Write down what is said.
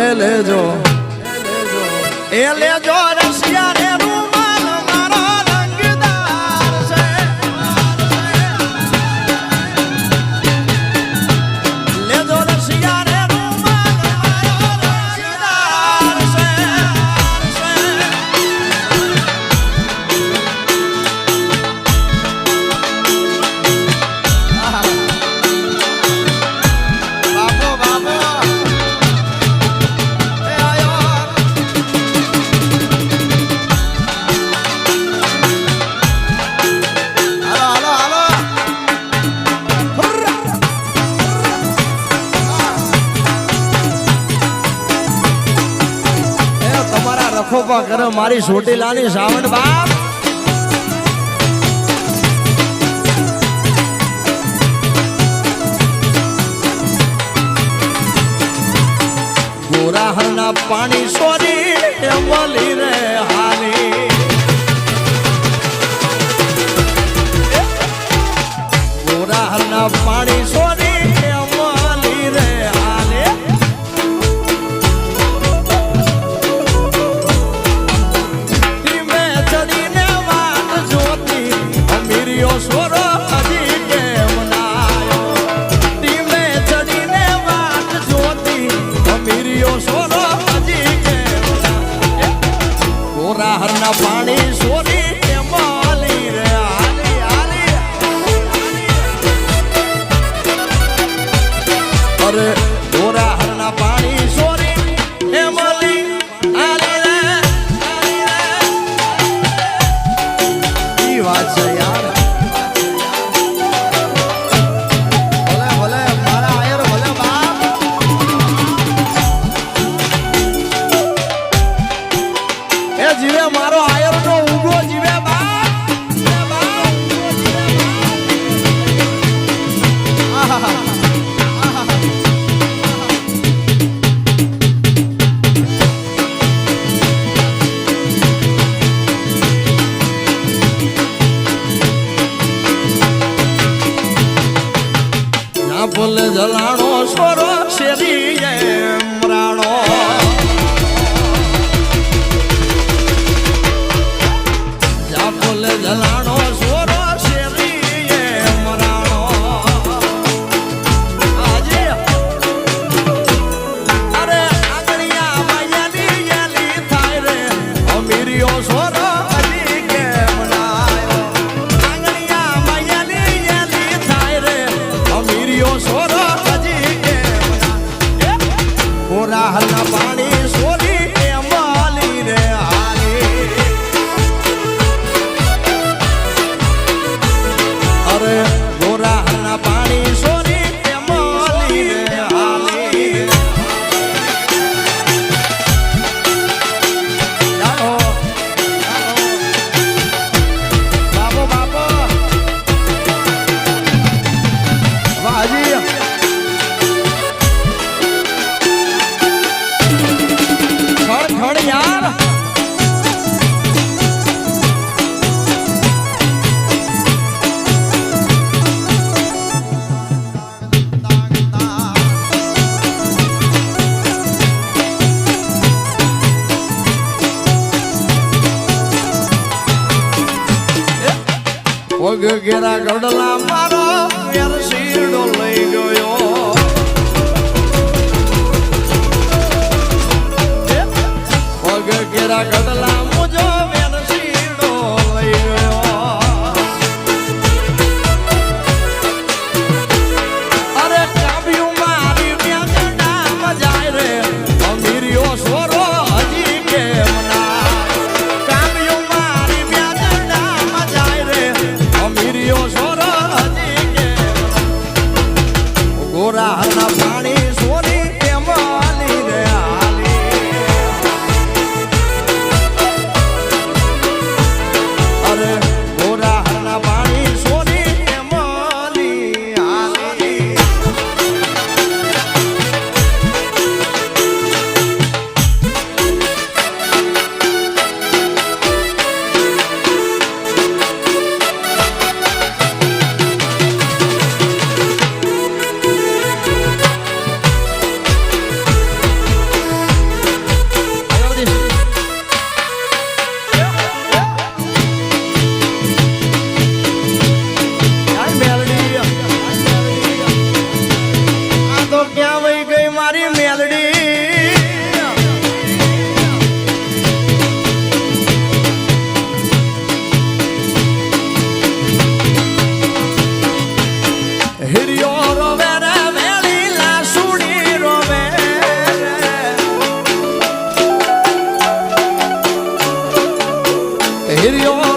એ લેજો એ લેજો રસ શોભા કરો મારી સોટીલાની સાવણ બાપ. ગોરાહરના પાણી સો હરના હરના પાણી ભૂલ જલાણો છોરો શેરી રાણો. પગ ઘેરા ગડલા મારો યાર લઈ ગયો. પગ ઘેરા ગડલા Geliyor